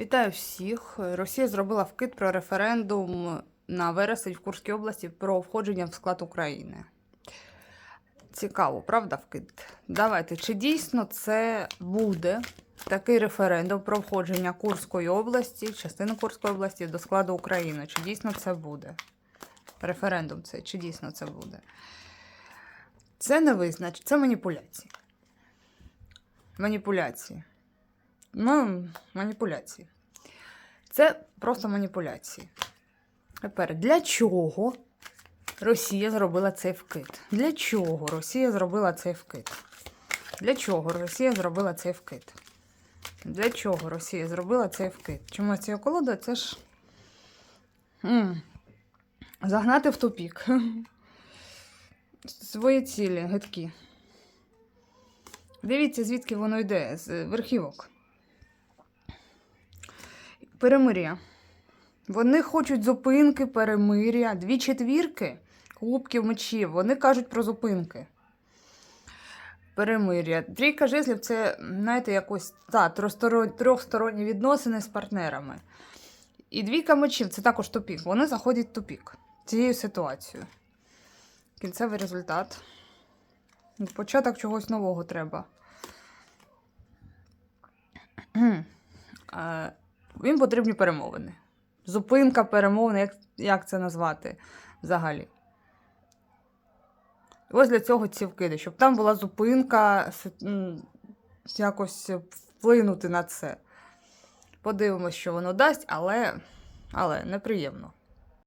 Вітаю всіх. Росія зробила вкид про референдум на вересень в Курській області про входження в склад України. Цікаво, правда, вкид? Давайте, чи дійсно це буде такий референдум про входження Курської області, частини Курської області до складу України? Чи дійсно це буде? Референдум цей, чи дійсно це буде? Це не визнач, це маніпуляції. Маніпуляції. Ну, маніпуляції. Це просто маніпуляції. Тепер, для чого Росія зробила цей вкид? Для чого Росія зробила цей вкид? Для чого Росія зробила цей вкид? Для чого Росія зробила цей вкид? Чому ця колода? Це ж. м, Загнати в тупік. Свої цілі, гидкі. Дивіться, звідки воно йде, з верхівок. Перемир'я. Вони хочуть зупинки, перемир'я. Дві четвірки кубків мечів. Вони кажуть про зупинки. Перемир'я. Трійка жезлів це, знаєте, якось та, трьохсторонні, відносини з партнерами. І двійка мечів це також тупік. Вони заходять в тупік цією ситуацією. Кінцевий результат. Початок чогось нового треба. Їм потрібні перемовини. Зупинка перемовини, як, як це назвати взагалі. Ось для цього ці вкиди, щоб там була зупинка, якось вплинути на це. Подивимось, що воно дасть, але, але неприємно.